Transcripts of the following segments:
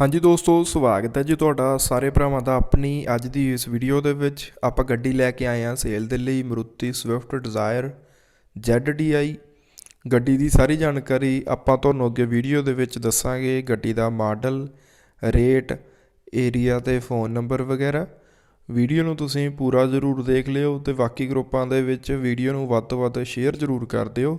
ਹਾਂਜੀ ਦੋਸਤੋ, ਸਵਾਗਤ ਹੈ ਜੀ ਤੁਹਾਡਾ ਸਾਰੇ ਭਰਾਵਾਂ ਦਾ ਆਪਣੀ ਅੱਜ ਦੀ ਇਸ ਵੀਡੀਓ ਦੇ ਵਿੱਚ। ਆਪਾਂ ਗੱਡੀ ਲੈ ਕੇ ਆਏ ਹਾਂ ਸੇਲ ਦੇ ਲਈ ਮਰੂਤੀ ਸਵਿਫਟ ਡਿਜ਼ਾਇਰ ZDI ਗੱਡੀ ਦੀ ਸਾਰੀ ਜਾਣਕਾਰੀ ਆਪਾਂ ਤੁਹਾਨੂੰ ਅੱਗੇ ਵੀਡੀਓ ਦੇ ਵਿੱਚ ਦੱਸਾਂਗੇ। ਗੱਡੀ ਦਾ ਮਾਡਲ ਰੇਟ ਏਰੀਆ ਤੇ ਫੋਨ ਨੰਬਰ ਵਗੈਰਾ। ਵੀਡੀਓ ਨੂੰ ਤੁਸੀਂ ਪੂਰਾ ਜ਼ਰੂਰ ਦੇਖ ਲਿਓ ਤੇ ਬਾਕੀ ਗਰੁੱਪਾਂ ਦੇ ਵਿੱਚ ਵੀਡੀਓ ਨੂੰ ਵੱਧ ਤੋਂ ਵੱਧ ਸ਼ੇਅਰ ਜ਼ਰੂਰ ਕਰ ਦਿਓ।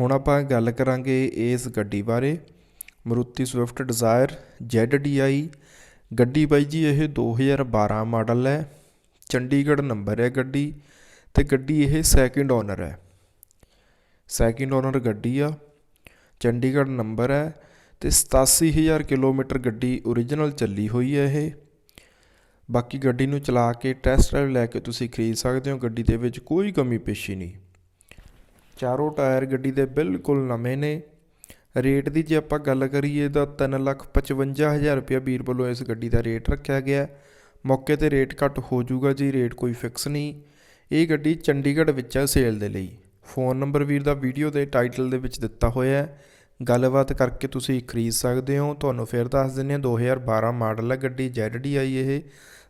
ਹੁਣ ਆਪਾਂ ਗੱਲ ਕਰਾਂਗੇ ਇਸ ਗੱਡੀ ਬਾਰੇ। ਮਰੂਤੀ ਸਵਿਫਟ ਡਿਜ਼ਾਇਰ ZDI ਗੱਡੀ ਬਾਈ ਜੀ, ਇਹ 2012 ਮਾਡਲ ਹੈ। ਚੰਡੀਗੜ੍ਹ ਨੰਬਰ ਹੈ ਗੱਡੀ ਤੇ ਗੱਡੀ ਇਹ ਸੈਕਿੰਡ ਓਨਰ ਹੈ। ਸੈਕਿੰਡ ਓਨਰ ਗੱਡੀ ਆ। ਚੰਡੀਗੜ੍ਹ ਨੰਬਰ ਹੈ ਤੇ 87000 ਕਿਲੋਮੀਟਰ ਗੱਡੀ ਓਰੀਜਨਲ ਚੱਲੀ ਹੋਈ ਹੈ ਇਹ। ਬਾਕੀ ਗੱਡੀ ਨੂੰ ਚਲਾ ਕੇ ਟੈਸਟ ਡਰਾਈਵ ਲੈ ਕੇ ਤੁਸੀਂ ਖਰੀਦ ਸਕਦੇ ਹੋ। ਗੱਡੀ ਦੇ ਵਿੱਚ ਕੋਈ ਕਮੀ ਪੇਸ਼ੀ ਨਹੀਂ। ਚਾਰੋਂ ਟਾਇਰ ਗੱਡੀ ਦੇ ਬਿਲਕੁਲ ਨਵੇਂ ਨੇ। ਰੇਟ ਦੀ ਜੇ ਆਪਾਂ ਗੱਲ ਕਰੀਏ ਤਾਂ 355000 ਰੁਪਇਆ ਵੀਰ ਵੱਲੋਂ ਇਸ ਗੱਡੀ ਦਾ ਰੇਟ ਰੱਖਿਆ ਗਿਆ। ਮੌਕੇ ਤੇ ਰੇਟ ਘੱਟ ਹੋ ਜਾਊਗਾ ਜੀ, ਰੇਟ ਕੋਈ ਫਿਕਸ ਨਹੀਂ। ਇਹ ਗੱਡੀ ਚੰਡੀਗੜ੍ਹ ਵਿੱਚ ਹੈ ਸੇਲ ਦੇ ਲਈ। ਫੋਨ ਨੰਬਰ ਵੀਰ ਦਾ ਵੀਡੀਓ ਦੇ ਟਾਈਟਲ ਦੇ ਵਿੱਚ ਦਿੱਤਾ ਹੋਇਆ ਹੈ। ਗੱਲਬਾਤ ਕਰਕੇ ਤੁਸੀਂ ਖਰੀਦ ਸਕਦੇ ਹੋ। ਤੁਹਾਨੂੰ ਫਿਰ ਦੱਸ ਦਿੰਦੇ ਹਾਂ 2012 ਮਾਡਲ ਹੈ ਗੱਡੀ ZDI ਇਹ।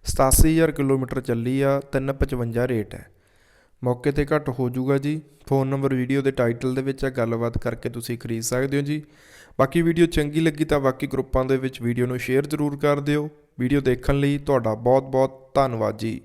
87000 ਕਿਲੋਮੀਟਰ ਚੱਲੀ ਆ 355 ਰੇਟ ਹੈ। ਮੌਕੇ ਤੇ ਘੱਟ ਹੋ ਜਾਊਗਾ ਜੀ। ਫੋਨ ਨੰਬਰ ਵੀਡੀਓ ਦੇ ਟਾਈਟਲ ਦੇ ਵਿੱਚ ਆ, ਗੱਲਬਾਤ ਕਰਕੇ ਤੁਸੀਂ ਖਰੀਦ ਸਕਦੇ ਹੋ ਜੀ। ਬਾਕੀ ਵੀਡੀਓ ਚੰਗੀ ਲੱਗੀ ਤਾਂ ਬਾਕੀ ਗਰੁੱਪਾਂ ਦੇ ਵਿੱਚ ਵੀਡੀਓ ਨੂੰ ਸ਼ੇਅਰ ਜ਼ਰੂਰ ਕਰ ਦਿਓ। ਵੀਡੀਓ ਦੇਖਣ ਲਈ ਤੁਹਾਡਾ ਬਹੁਤ ਬਹੁਤ ਧੰਨਵਾਦ ਜੀ।